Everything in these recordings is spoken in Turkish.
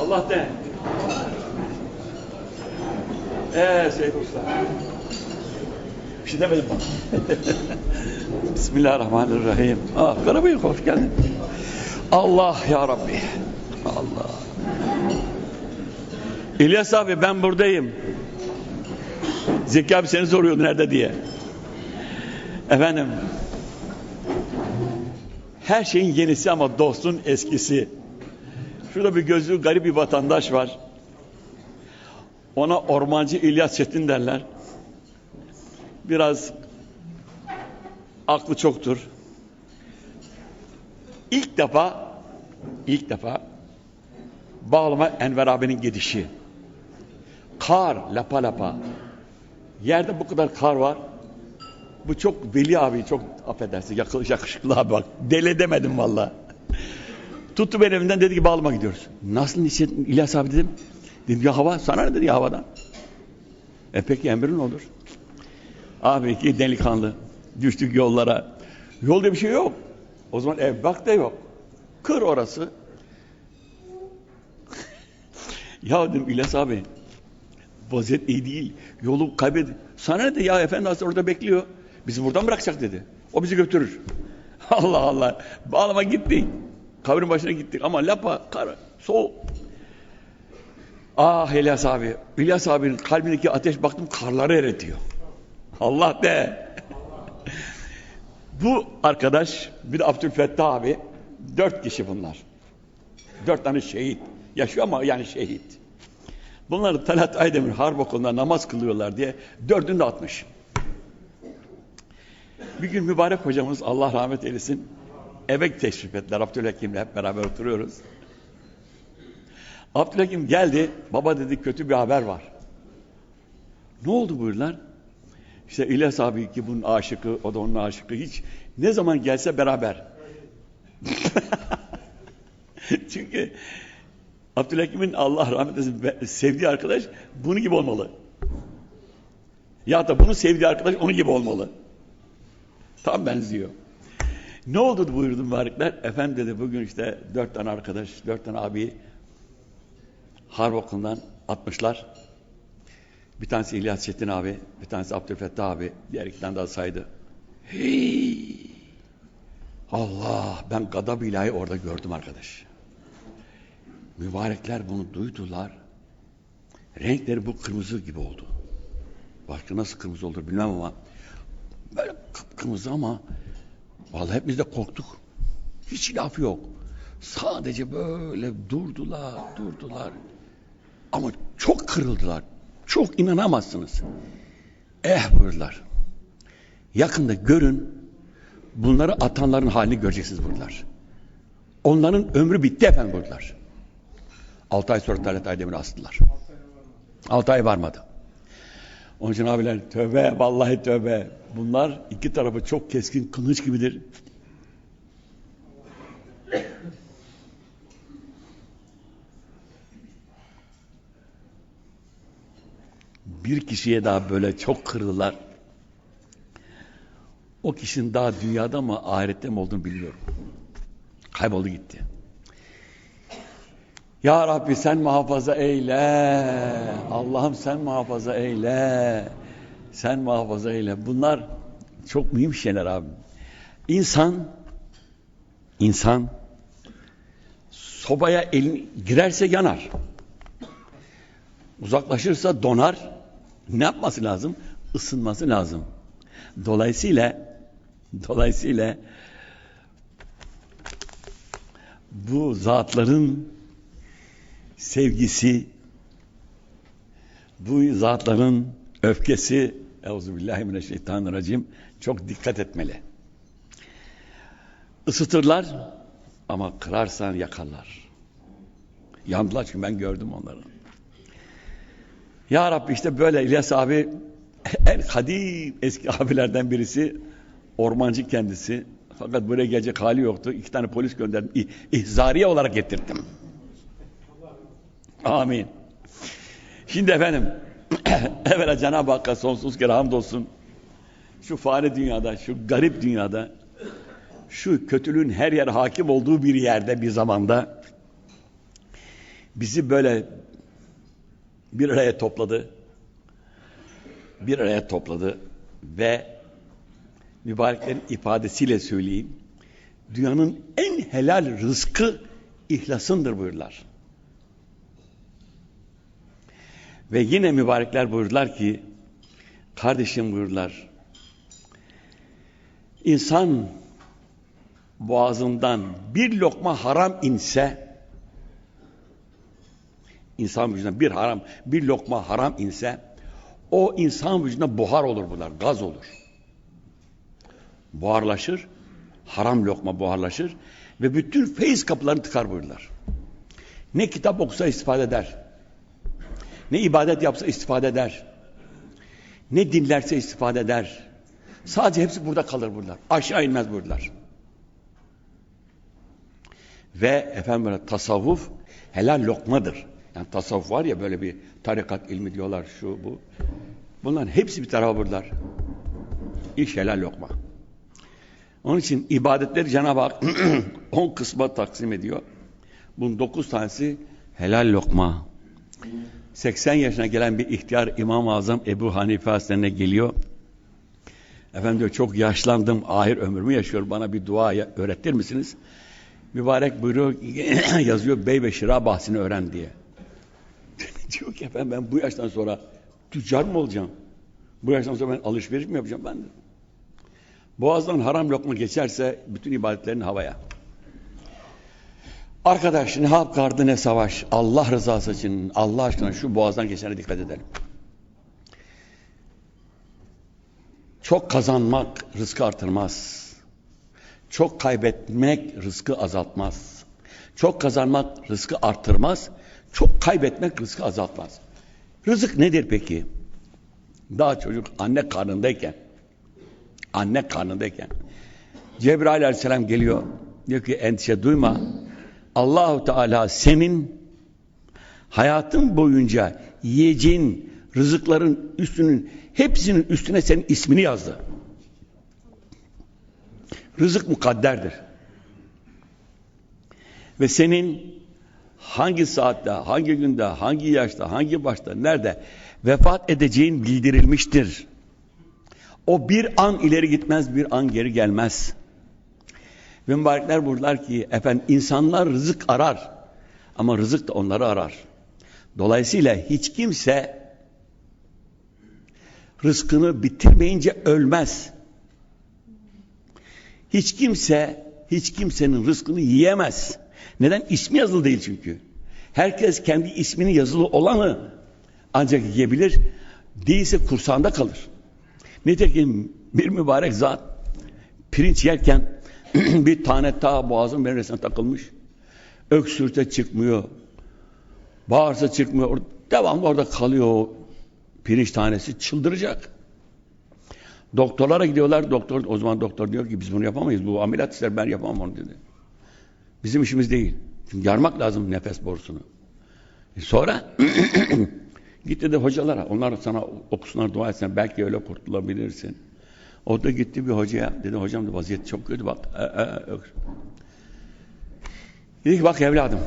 Allah de. Ee Seyit Usta. Bir şey demedim bana. Bismillahirrahmanirrahim. Ah Karabıyık hoş geldin. Allah ya Rabbi. Allah. İlyas abi ben buradayım. Zeki abi seni soruyordu nerede diye. Efendim. Her şeyin yenisi ama dostun eskisi. Şurada bir gözlüğü garip bir vatandaş var. Ona ormancı İlyas Çetin derler. Biraz aklı çoktur. İlk defa ilk defa bağlama Enver abinin gidişi. Kar lapa lapa. Yerde bu kadar kar var. Bu çok Veli abi çok affedersin yakış- yakışıklı abi bak. Deli demedim valla. Tuttu beni elimden dedi ki bağlama gidiyoruz. Nasıl niçin İlyas abi dedim. Dedim ya hava sana ne dedi ya havadan. E peki emrin olur. Abi iki delikanlı düştük yollara. Yolda bir şey yok. O zaman ev bak da yok. Kır orası. ya dedim İlyas abi vaziyet iyi değil. Yolu kaybed. Sana ne de ya efendi hazır orada bekliyor. Bizi buradan bırakacak dedi. O bizi götürür. Allah Allah. Bağlama gittik. Kabrin başına gittik ama lapa, kar, soğuk. Ah İlyas abi. İlyas abinin kalbindeki ateş baktım karları eritiyor. Allah de. Bu arkadaş bir de Abdülfettah abi. Dört kişi bunlar. Dört tane şehit. Yaşıyor ama yani şehit. Bunları Talat Aydemir Harp Okulu'nda namaz kılıyorlar diye dördünü de atmış. Bir gün mübarek hocamız Allah rahmet eylesin eve teşrif ettiler. Abdülhakim'le hep beraber oturuyoruz. Abdülhakim geldi. Baba dedi kötü bir haber var. Ne oldu buyurlar? İşte İlyas abi ki bunun aşıkı, o da onun aşıkı. Hiç ne zaman gelse beraber. Çünkü Abdülhakim'in Allah rahmet eylesin sevdiği arkadaş bunun gibi olmalı. Ya da bunun sevdiği arkadaş onun gibi olmalı. Tam benziyor. Ne oldu buyurdu mübarekler? Efendim dedi bugün işte dört tane arkadaş, dört tane abi harp okulundan atmışlar. Bir tanesi İlyas Çetin abi, bir tanesi Abdülfettah abi, diğer iki tane daha saydı. Hey! Allah! Ben gadab ilahi orada gördüm arkadaş. Mübarekler bunu duydular. Renkleri bu kırmızı gibi oldu. Başka nasıl kırmızı olur bilmem ama böyle kıpkırmızı ama vallahi hepimiz de korktuk. Hiç laf yok. Sadece böyle durdular, durdular. Ama çok kırıldılar. Çok inanamazsınız. Eh buyurdular. Yakında görün bunları atanların halini göreceksiniz buyurdular. Onların ömrü bitti efendim buyurdular. Altı ay sonra Talat Aydemir'i astılar. Altı ay varmadı. Onun için abiler tövbe, vallahi tövbe. Bunlar iki tarafı çok keskin kılıç gibidir. Bir kişiye daha böyle çok kırdılar. O kişinin daha dünyada mı ahirette mi olduğunu bilmiyorum. Kayboldu gitti. Ya Rabbi sen muhafaza eyle. Allah'ım sen muhafaza eyle. Sen muhafaza eyle. Bunlar çok mühim şeyler abi. İnsan insan sobaya elin girerse yanar. Uzaklaşırsa donar. Ne yapması lazım? Isınması lazım. Dolayısıyla dolayısıyla bu zatların sevgisi, bu zatların öfkesi, Euzubillahimineşşeytanirracim çok dikkat etmeli. Isıtırlar, Ama kırarsan yakarlar. Yandılar çünkü ben gördüm onları. Ya Rabbi işte böyle İlyas abi en kadim eski abilerden birisi ormancı kendisi. Fakat buraya gelecek hali yoktu. İki tane polis gönderdim. İh, ihzariye olarak getirdim. Amin. Şimdi efendim evvela Cenab-ı Hakk'a sonsuz kere hamdolsun. Şu fare dünyada, şu garip dünyada, şu kötülüğün her yer hakim olduğu bir yerde, bir zamanda bizi böyle bir araya topladı. Bir araya topladı ve mübareklerin ifadesiyle söyleyeyim. Dünyanın en helal rızkı ihlasındır buyurlar. Ve yine mübarekler buyurlar ki kardeşim buyurlar insan boğazından bir lokma haram inse insan vücuduna bir haram bir lokma haram inse o insan vücuduna buhar olur bunlar gaz olur. Buharlaşır haram lokma buharlaşır ve bütün feyiz kapılarını tıkar buyurlar ne kitap okusa istifade eder ne ibadet yapsa istifade eder ne dinlerse istifade eder. Sadece hepsi burada kalır buralar aşağı inmez buralar ve efendim böyle tasavvuf helal lokmadır. Yani tasavvuf var ya böyle bir tarikat ilmi diyorlar şu bu. Bunların hepsi bir tarafa buralar. İş helal lokma. Onun için ibadetleri Cenab-ı Hak 10 kısma taksim ediyor. Bunun 9 tanesi helal lokma. 80 yaşına gelen bir ihtiyar İmam-ı Azam Ebu Hanife Hazretlerine geliyor. Efendim diyor çok yaşlandım, ahir ömrümü yaşıyorum. Bana bir dua öğretir misiniz? Mübarek buyuruyor, yazıyor bey ve şira bahsini öğren diye. diyor ki efendim ben bu yaştan sonra tüccar mı olacağım? Bu yaştan sonra ben alışveriş mi yapacağım ben de? Boğazdan haram lokma geçerse bütün ibadetlerin havaya. Arkadaş ne hap kardı ne savaş. Allah rızası için Allah aşkına şu boğazdan geçene dikkat edelim. Çok kazanmak rızkı artırmaz. Çok kaybetmek rızkı azaltmaz. Çok kazanmak rızkı artırmaz. Çok kaybetmek rızkı azaltmaz. Rızık nedir peki? Daha çocuk anne karnındayken anne karnındayken Cebrail aleyhisselam geliyor diyor ki endişe duyma Allahu Teala senin hayatın boyunca yiyeceğin rızıkların üstünün hepsinin üstüne senin ismini yazdı. Rızık mukadderdir. Ve senin hangi saatte, hangi günde, hangi yaşta, hangi başta, nerede vefat edeceğin bildirilmiştir. O bir an ileri gitmez, bir an geri gelmez. Ve mübarekler buradalar ki, efendim insanlar rızık arar. Ama rızık da onları arar. Dolayısıyla hiç kimse rızkını bitirmeyince ölmez. Hiç kimse, hiç kimsenin rızkını yiyemez. Neden? İsmi yazılı değil çünkü. Herkes kendi ismini yazılı olanı ancak yiyebilir. Değilse kursağında kalır. Nitekim bir mübarek zat pirinç yerken bir tane ta boğazın meresine takılmış. Öksürte çıkmıyor. Bağırsa çıkmıyor. Devamlı orada kalıyor o pirinç tanesi çıldıracak. Doktorlara gidiyorlar. Doktor o zaman doktor diyor ki biz bunu yapamayız. Bu ameliyat ister ben yapamam onu dedi. Bizim işimiz değil. Çünkü yarmak lazım nefes borusunu. E sonra gitti de hocalara. Onlar sana okusunlar dua etsen belki öyle kurtulabilirsin. O gitti bir hocaya. Dedi hocam da vaziyet çok kötü bak. E, e, e. Dedi ki bak evladım.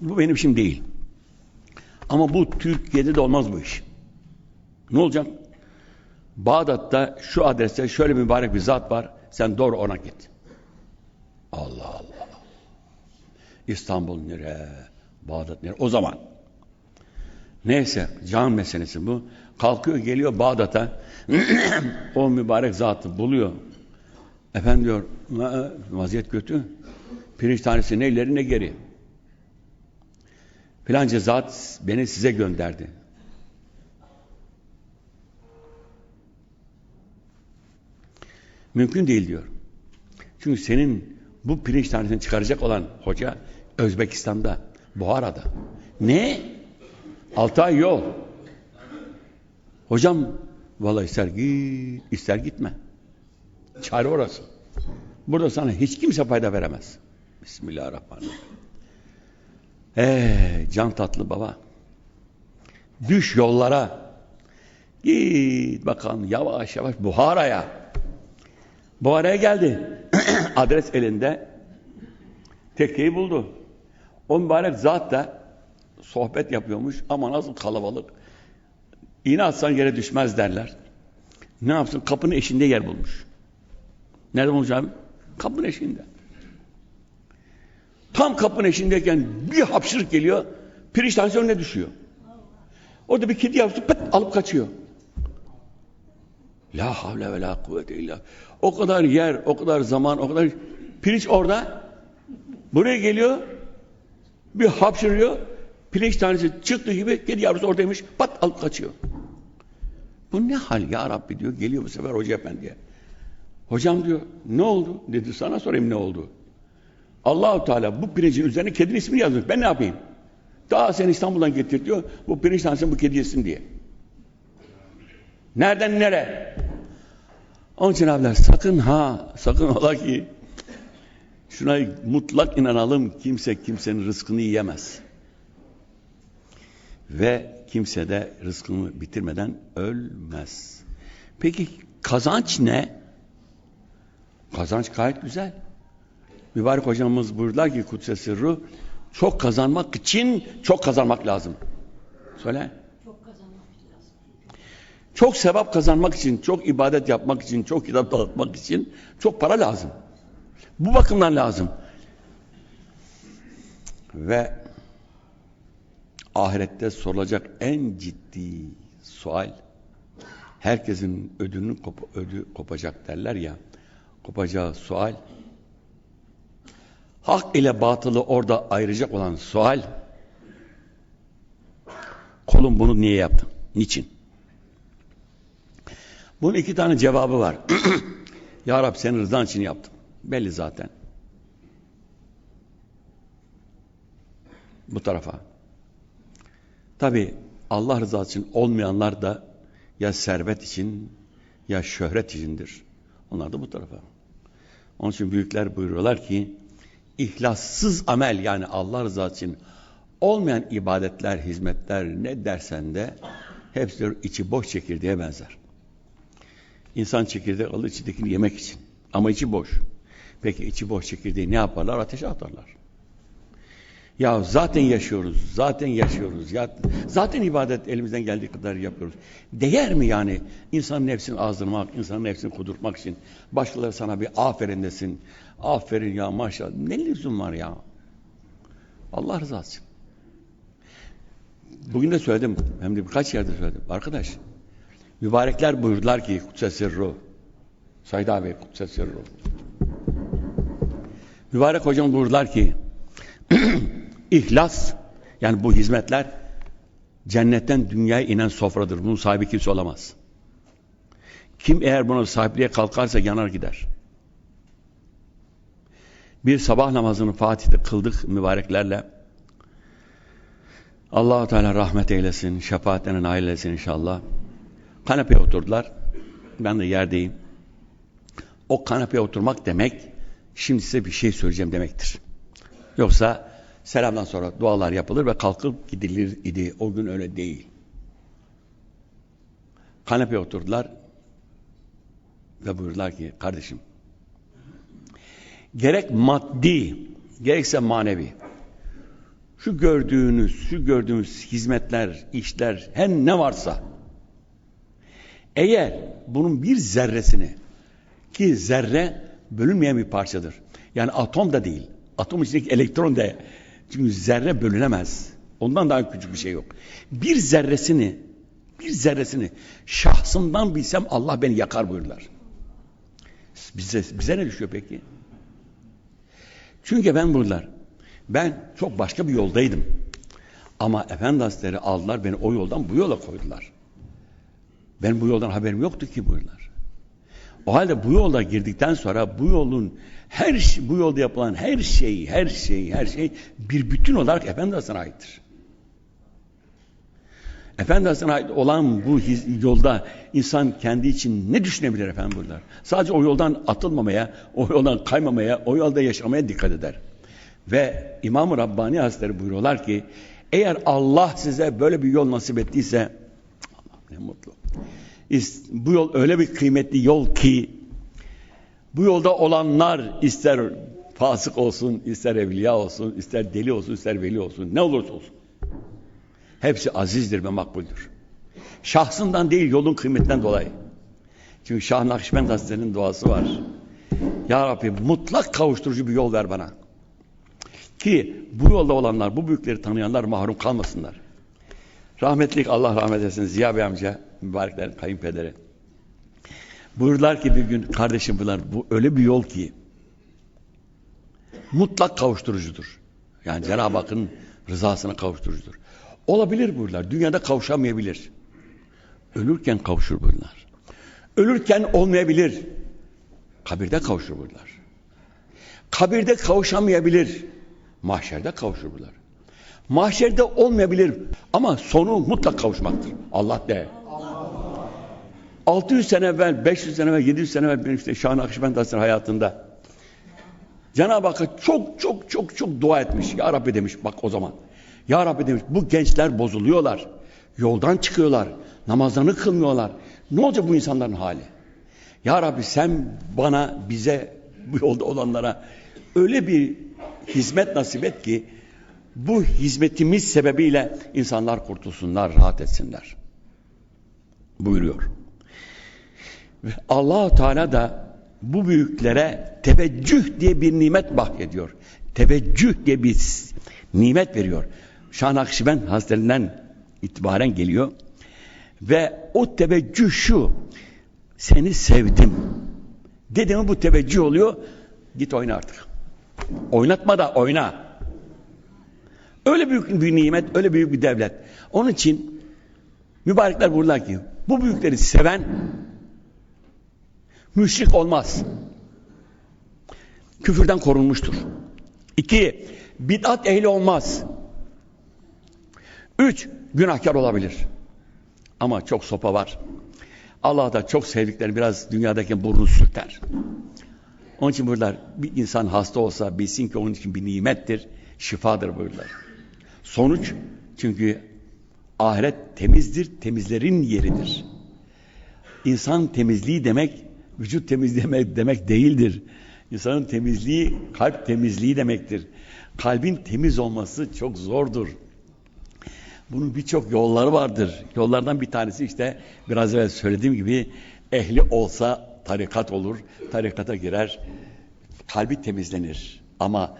Bu benim işim değil. Ama bu Türkiye'de de olmaz bu iş. Ne olacak? Bağdat'ta şu adreste şöyle mübarek bir zat var. Sen doğru ona git. Allah Allah. İstanbul nere? Bağdat nere? O zaman. Neyse can meselesi bu. Kalkıyor geliyor Bağdat'a. o mübarek zatı buluyor. Efendim diyor vaziyet kötü. Pirinç tanesi ne ileri ne geri. Filanca zat beni size gönderdi. Mümkün değil diyor. Çünkü senin Bu pirinç tanesini çıkaracak olan hoca Özbekistan'da, Buhara'da. Ne? Altı ay yol. Hocam vallahi ister git, ister gitme. Çare orası. Burada sana hiç kimse fayda veremez. Bismillahirrahmanirrahim. Ee, can tatlı baba. Düş yollara. Git bakalım yavaş yavaş Buhara'ya. Buhara'ya geldi. Adres elinde. Tekkeyi buldu. O mübarek zat da sohbet yapıyormuş ama nasıl kalabalık. İğne atsan yere düşmez derler. Ne yapsın? Kapının eşinde yer bulmuş. Nerede bulmuş abi? Kapının eşiğinde. Tam kapının eşiğindeyken bir hapşırık geliyor. Pirinç tanesi önüne düşüyor. Orada bir kedi yavrusu pıt alıp kaçıyor. La havle ve la kuvvete illa. O kadar yer, o kadar zaman, o kadar pirinç orada. Buraya geliyor. Bir hapşırıyor. Pirinç tanesi çıktı gibi kedi yavrusu oradaymış. Pat alıp kaçıyor. Bu ne hal ya Rabbi diyor. Geliyor bu sefer Hoca Efendi'ye. Hocam diyor ne oldu? Dedi sana sorayım ne oldu? Allahu Teala bu pirincin üzerine kedinin ismini yazmış. Ben ne yapayım? Daha sen İstanbul'dan getir diyor. Bu pirinç tanesini bu kedi yesin diye. Nereden nere? Onun için abiler sakın ha, sakın ola ki şuna mutlak inanalım kimse kimsenin rızkını yiyemez. Ve kimse de rızkını bitirmeden ölmez. Peki kazanç ne? Kazanç gayet güzel. Mübarek hocamız buyurdular ki Kudüs'e sırrı çok kazanmak için çok kazanmak lazım. Söyle. Çok kazanmak lazım. Çok sevap kazanmak için, çok ibadet yapmak için, çok kitap dağıtmak için çok para lazım. Bu bakımdan lazım. Ve ahirette sorulacak en ciddi sual herkesin ödünün kop ödü kopacak derler ya kopacağı sual hak ile batılı orada ayıracak olan sual kolum bunu niye yaptın? Niçin? Bunun iki tane cevabı var. ya Rab senin rızan için yaptım. Belli zaten. Bu tarafa. Tabi Allah rızası için olmayanlar da ya servet için ya şöhret içindir. Onlar da bu tarafa. Onun için büyükler buyuruyorlar ki ihlassız amel yani Allah rızası için olmayan ibadetler, hizmetler ne dersen de hepsi içi boş çekirdeğe benzer. İnsan çekirdek alır içindekini yemek için. Ama içi boş. Peki içi boş çekirdeği ne yaparlar? Ateşe atarlar. Ya zaten yaşıyoruz, zaten yaşıyoruz. Ya, zaten ibadet elimizden geldiği kadar yapıyoruz. Değer mi yani insanın nefsini azdırmak, insanın nefsini kudurtmak için? Başkaları sana bir aferin desin. Aferin ya maşallah. Ne lüzum var ya? Allah rızası için. Bugün de söyledim, hem de birkaç yerde söyledim. Arkadaş, mübarekler buyurdular ki Kutse Sirru. Said abi Kutse Sirru. Mübarek hocam buyurdular ki İhlas yani bu hizmetler cennetten dünyaya inen sofradır. Bunun sahibi kimse olamaz. Kim eğer buna sahipliğe kalkarsa yanar gider. Bir sabah namazını Fatih'te kıldık mübareklerle. allah Teala rahmet eylesin, şefaatlerine nail eylesin inşallah. Kanepeye oturdular. Ben de yerdeyim. O kanepeye oturmak demek, şimdi size bir şey söyleyeceğim demektir. Yoksa selamdan sonra dualar yapılır ve kalkıp gidilir idi. O gün öyle değil. Kanepeye oturdular ve buyurdular ki kardeşim gerek maddi gerekse manevi şu gördüğünüz şu gördüğünüz hizmetler, işler her ne varsa eğer bunun bir zerresini ki zerre bölünmeyen bir parçadır. Yani atom da değil. Atom içindeki elektron da çünkü zerre bölünemez. Ondan daha küçük bir şey yok. Bir zerresini bir zerresini şahsımdan bilsem Allah beni yakar buyurlar. Bize, bize ne düşüyor peki? Çünkü ben buyurlar. Ben çok başka bir yoldaydım. Ama Efendi Hazretleri aldılar beni o yoldan bu yola koydular. Ben bu yoldan haberim yoktu ki buyurlar. O halde bu yolda girdikten sonra bu yolun her bu yolda yapılan her şey, her şey, her şey bir bütün olarak Efendi Hazretleri'ne aittir. Efendi Hazretleri'ne ait olan bu yolda insan kendi için ne düşünebilir efendim bunlar? Sadece o yoldan atılmamaya, o yoldan kaymamaya, o yolda yaşamaya dikkat eder. Ve İmam-ı Rabbani Hazretleri buyuruyorlar ki eğer Allah size böyle bir yol nasip ettiyse Allah ne mutlu. Bu yol öyle bir kıymetli yol ki bu yolda olanlar ister fasık olsun, ister evliya olsun, ister deli olsun, ister veli olsun, ne olursa olsun. Hepsi azizdir ve makbuldür. Şahsından değil yolun kıymetinden dolayı. Çünkü Şah Nakşibend Hazretleri'nin duası var. Ya Rabbi mutlak kavuşturucu bir yol ver bana. Ki bu yolda olanlar, bu büyükleri tanıyanlar mahrum kalmasınlar. Rahmetlik Allah rahmet etsin Ziya Bey amca, mübareklerin kayınpederi. Buyurdular ki bir gün kardeşim bunlar bu öyle bir yol ki mutlak kavuşturucudur. Yani Cenab-ı Hakk'ın rızasına kavuşturucudur. Olabilir buyurdular. Dünyada kavuşamayabilir. Ölürken kavuşur buyurdular. Ölürken olmayabilir. Kabirde kavuşur buyurdular. Kabirde kavuşamayabilir. Mahşerde kavuşur buyurdular. Mahşerde olmayabilir ama sonu mutlak kavuşmaktır. Allah de. 600 sene evvel, 500 sene evvel, 700 sene evvel benim işte Şah Nakşibend Hazretleri hayatında Cenab-ı Hakk'a çok çok çok çok dua etmiş. Ya Rabbi demiş bak o zaman. Ya Rabbi demiş bu gençler bozuluyorlar. Yoldan çıkıyorlar. Namazlarını kılmıyorlar. Ne olacak bu insanların hali? Ya Rabbi sen bana bize bu yolda olanlara öyle bir hizmet nasip et ki bu hizmetimiz sebebiyle insanlar kurtulsunlar, rahat etsinler. Buyuruyor. Ve allah Teala da bu büyüklere teveccüh diye bir nimet bahsediyor. Teveccüh diye bir nimet veriyor. Şah Nakşibend Hazretlerinden itibaren geliyor. Ve o teveccüh şu. Seni sevdim. Dedi bu teveccüh oluyor. Git oyna artık. Oynatma da oyna. Öyle büyük bir nimet, öyle büyük bir devlet. Onun için mübarekler buralar ki bu büyükleri seven müşrik olmaz. Küfürden korunmuştur. İki, bid'at ehli olmaz. Üç, günahkar olabilir. Ama çok sopa var. Allah da çok sevdiklerini biraz dünyadaki burnu sürter. Onun için buralar bir insan hasta olsa bilsin ki onun için bir nimettir, şifadır buralar. Sonuç çünkü ahiret temizdir, temizlerin yeridir. İnsan temizliği demek vücut temizliği demek, demek değildir. İnsanın temizliği kalp temizliği demektir. Kalbin temiz olması çok zordur. Bunun birçok yolları vardır. Yollardan bir tanesi işte biraz evvel söylediğim gibi ehli olsa tarikat olur. Tarikata girer. Kalbi temizlenir. Ama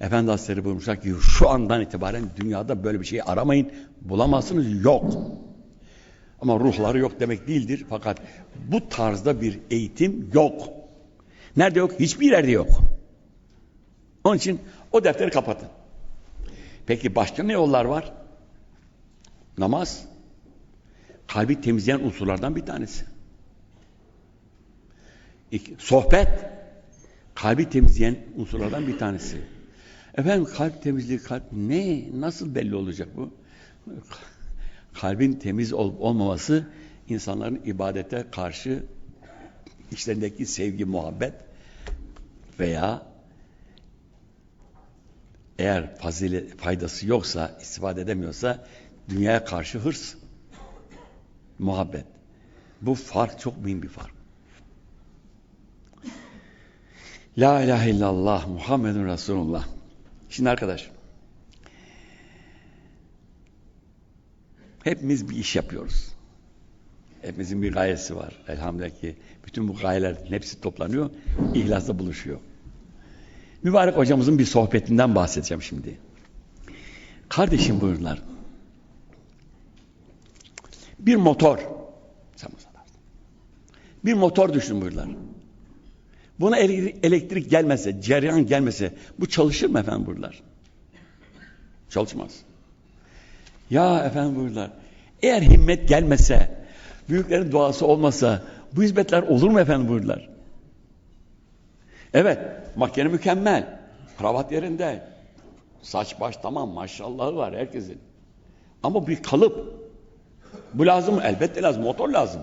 Efendi Hazretleri buyurmuşlar ki şu andan itibaren dünyada böyle bir şey aramayın. Bulamazsınız. Yok. Ama ruhları yok demek değildir. Fakat bu tarzda bir eğitim yok. Nerede yok? Hiçbir yerde yok. Onun için o defteri kapatın. Peki başka ne yollar var? Namaz. Kalbi temizleyen unsurlardan bir tanesi. İki, sohbet. Kalbi temizleyen unsurlardan bir tanesi. Efendim kalp temizliği, kalp ne? Nasıl belli olacak bu? Kalbin temiz olup olmaması insanların ibadete karşı içlerindeki sevgi, muhabbet veya eğer fazile, faydası yoksa, istifade edemiyorsa dünyaya karşı hırs, muhabbet. Bu fark çok mühim bir fark. La ilahe illallah Muhammedun Resulullah. Şimdi arkadaş, hepimiz bir iş yapıyoruz. Hepimizin bir gayesi var. Elhamdülillah ki bütün bu gayelerin hepsi toplanıyor, ihlasla buluşuyor. Mübarek hocamızın bir sohbetinden bahsedeceğim şimdi. Kardeşim buyurdular. Bir motor. Bir motor düşün buyurdular. Buna elektrik gelmese, cereyan gelmese bu çalışır mı efendim buyurdular? Çalışmaz. Ya efendim buyurdular. Eğer himmet gelmese, büyüklerin duası olmasa Bu hizmetler olur mu efendim buyurdular. Evet, makine mükemmel. Kravat yerinde. Saç baş tamam maşallahı var herkesin. Ama bir kalıp. Bu lazım mı? Elbette lazım. Motor lazım.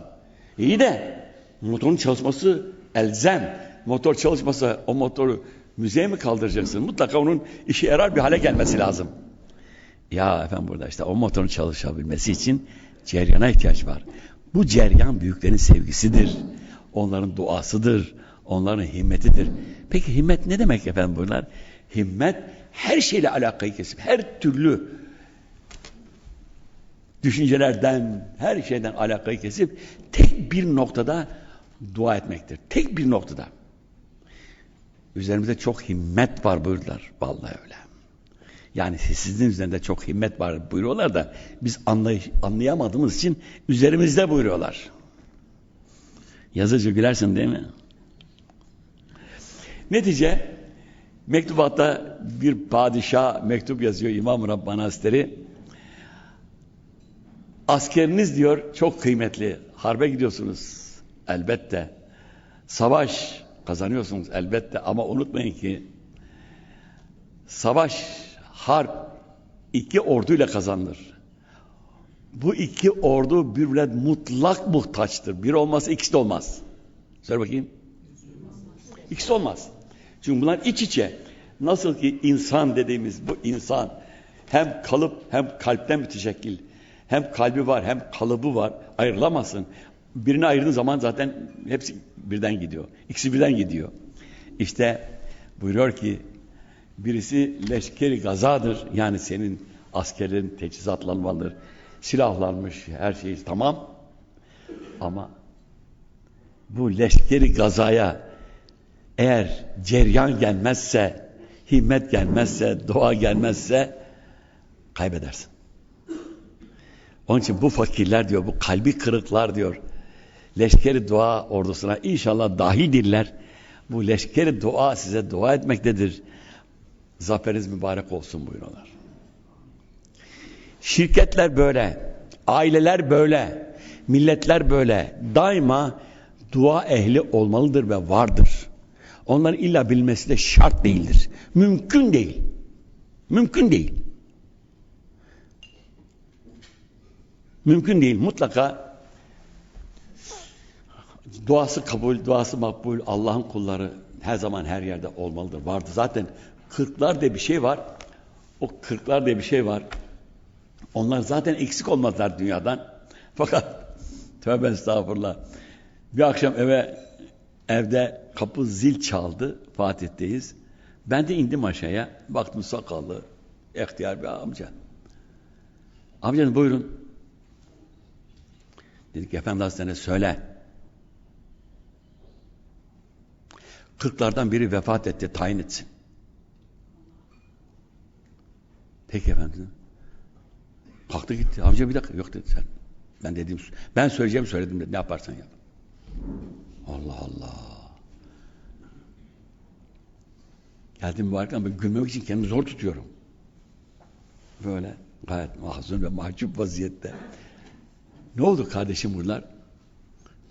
İyi de motorun çalışması elzem. Motor çalışmasa o motoru müzeye mi kaldıracaksın? Mutlaka onun işe yarar bir hale gelmesi lazım. Ya efendim burada işte o motorun çalışabilmesi için ceryana ihtiyaç var. Bu ceryan büyüklerin sevgisidir. Onların duasıdır. Onların himmetidir. Peki himmet ne demek efendim bunlar? Himmet her şeyle alakayı kesip her türlü düşüncelerden, her şeyden alakayı kesip tek bir noktada dua etmektir. Tek bir noktada. Üzerimizde çok himmet var buyurdular. Vallahi öyle. Yani sizin üzerinde çok himmet var buyuruyorlar da biz anlay anlayamadığımız için üzerimizde buyuruyorlar. Yazıcı gülersin değil mi? Netice mektubatta bir padişah mektup yazıyor İmam Rabbani Hazretleri. Askeriniz diyor çok kıymetli. Harbe gidiyorsunuz elbette. Savaş kazanıyorsunuz elbette ama unutmayın ki savaş, harp iki orduyla kazanılır. Bu iki ordu birbirine mutlak muhtaçtır. Bir olmazsa ikisi de olmaz. Söyle bakayım. İkisi olmaz. Çünkü bunlar iç içe. Nasıl ki insan dediğimiz bu insan hem kalıp hem kalpten müteşekkil. Hem kalbi var hem kalıbı var. Ayrılamazsın. Birini ayırdığın zaman zaten hepsi birden gidiyor. İkisi birden gidiyor. İşte buyuruyor ki birisi leşkeri gazadır. Yani senin askerlerin teçhizatlanmalıdır. Silahlanmış her şey tamam. Ama bu leşkeri gazaya eğer ceryan gelmezse, himmet gelmezse, dua gelmezse kaybedersin. Onun için bu fakirler diyor, bu kalbi kırıklar diyor. Leşkeri dua ordusuna inşallah dahildirler. Bu leşkeri dua size dua etmektedir. Zaferiniz mübarek olsun buyuruyorlar. Şirketler böyle, aileler böyle, milletler böyle. Daima dua ehli olmalıdır ve vardır. Onların illa bilmesi de şart değildir. Mümkün değil. Mümkün değil. Mümkün değil. Mutlaka duası kabul, duası makbul, Allah'ın kulları her zaman her yerde olmalıdır. Vardı. Zaten kırklar diye bir şey var. O kırklar diye bir şey var. Onlar zaten eksik olmazlar dünyadan. Fakat tövbe estağfurullah. Bir akşam eve evde kapı zil çaldı. Fatih'teyiz. Ben de indim aşağıya. Baktım sakallı, ihtiyar bir amca. Amcanın buyurun. Dedik Efendi Hazretleri söyle. Kırklardan biri vefat etti, tayin etsin. Peki efendim. Kalktı gitti. Amca bir dakika. Yok dedi sen. Ben dedim. Ben söyleyeceğim söyledim dedi. Ne yaparsan yap. Allah Allah. Geldim mübarek ama gülmemek için kendimi zor tutuyorum. Böyle gayet mahzun ve mahcup vaziyette. Ne oldu kardeşim buralar?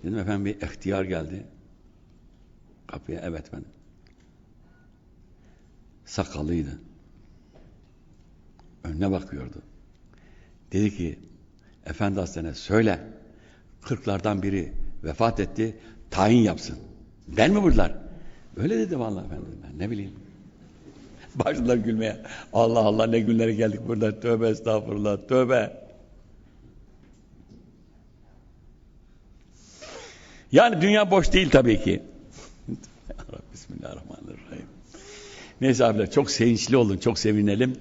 Dedim efendim bir ihtiyar geldi. Kapıya evet efendim. Sakallıydı. Önüne bakıyordu. Dedi ki Efendi Hazretlerine söyle kırklardan biri vefat etti tayin yapsın. Der mi buradalar? Öyle dedi vallahi efendim ben ne bileyim. Başladılar gülmeye. Allah Allah ne günlere geldik burada. Tövbe estağfurullah. Tövbe. Yani dünya boş değil tabii ki. Bismillahirrahmanirrahim. Neyse abiler çok sevinçli olun, çok sevinelim.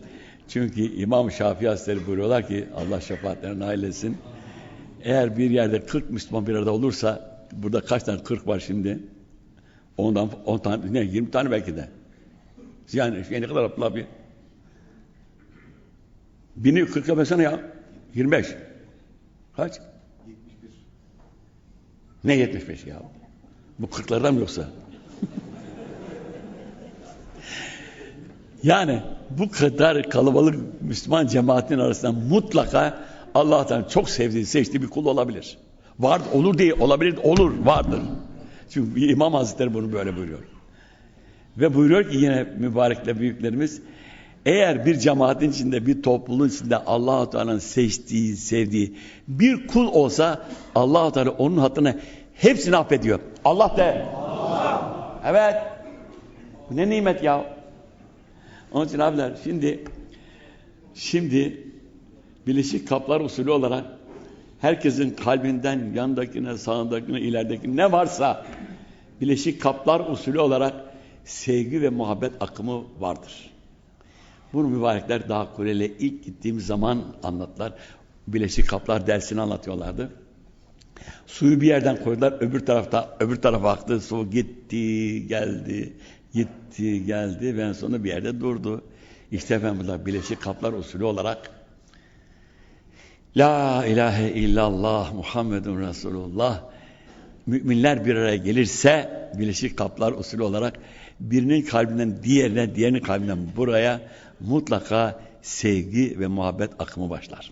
Çünkü İmam Şafii Hazretleri buyuruyorlar ki Allah şefaatlerine ailesin. Eğer bir yerde 40 Müslüman bir arada olursa burada kaç tane 40 var şimdi? Ondan 10 tane ne 20 tane belki de. Yani şey ne kadar Abdullah abi? Bini 40'a yapasana ya. 25. Kaç? 71. Ne 75 ya? Bu 40'lardan mı yoksa? Yani bu kadar kalabalık Müslüman cemaatin arasında mutlaka Allah'tan çok sevdiği, seçtiği bir kul olabilir. Var, olur değil, olabilir, olur, vardır. Çünkü İmam Hazretleri bunu böyle buyuruyor. Ve buyuruyor ki yine mübarekle büyüklerimiz eğer bir cemaatin içinde bir topluluğun içinde Allahu Teala'nın seçtiği, sevdiği bir kul olsa Allahu Teala onun hatırına hepsini affediyor. Allah de. Allah. Evet. Ne nimet ya. Onun için abiler şimdi şimdi Birleşik Kaplar usulü olarak herkesin kalbinden yanındakine, sağındakine, ileridekine ne varsa Birleşik Kaplar usulü olarak sevgi ve muhabbet akımı vardır. Bunu mübarekler daha Kurey'le ilk gittiğim zaman anlattılar. Birleşik Kaplar dersini anlatıyorlardı. Suyu bir yerden koydular, öbür tarafta, öbür tarafa aktı. Su gitti, geldi, gitti, geldi ve en sonunda bir yerde durdu. İşte efendim bunlar Birleşik Kaplar usulü olarak La ilahe illallah Muhammedun Resulullah müminler bir araya gelirse Birleşik Kaplar usulü olarak birinin kalbinden diğerine, diğerinin kalbinden buraya mutlaka sevgi ve muhabbet akımı başlar.